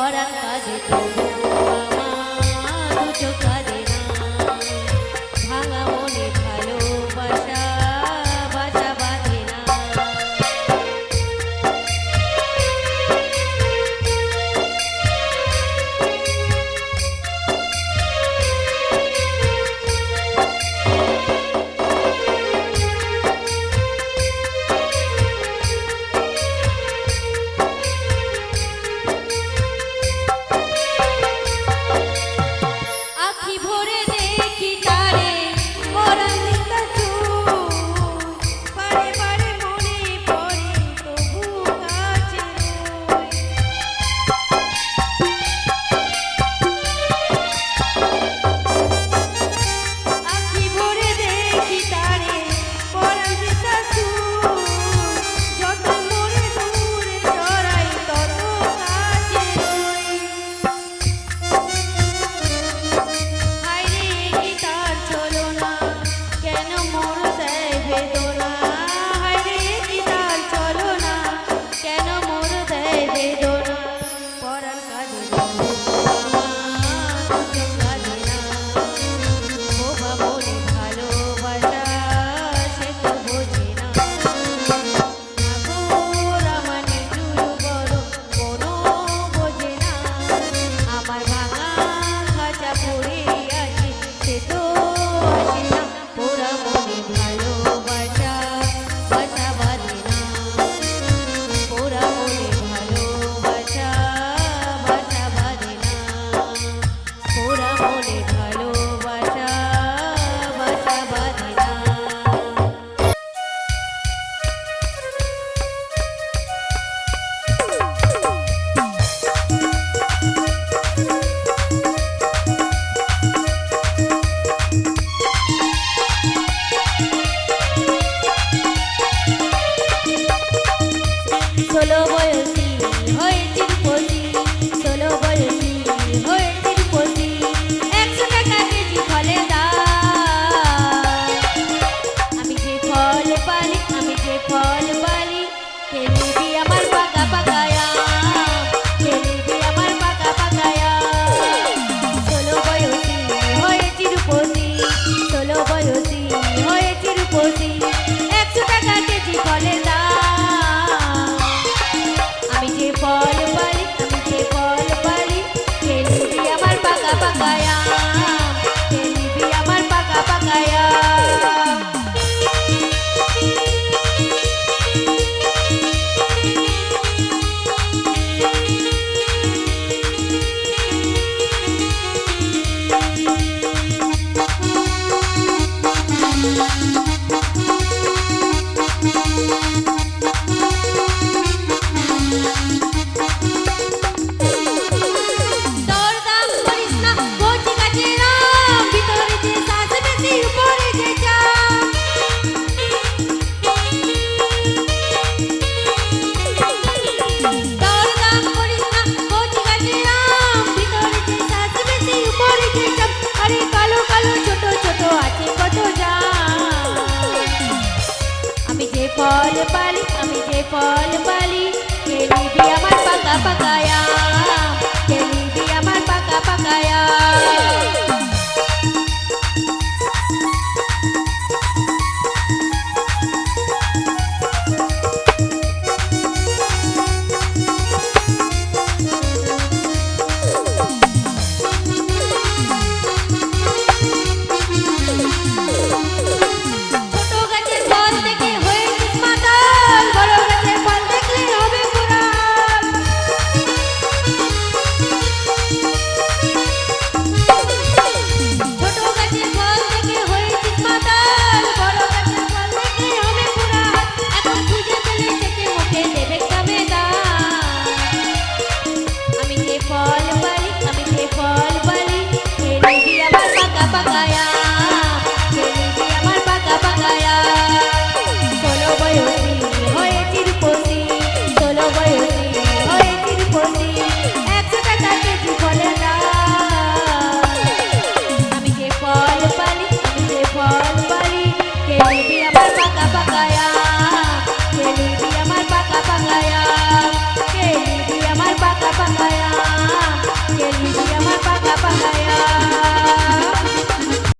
পরাকাজে তোমার দুটো কাজ alrededor. ফল পালি আমি যে ফল পালি কে দিবি আমার পাকা পাকায়া? কে দিবি পাকা পাকা পাকায়া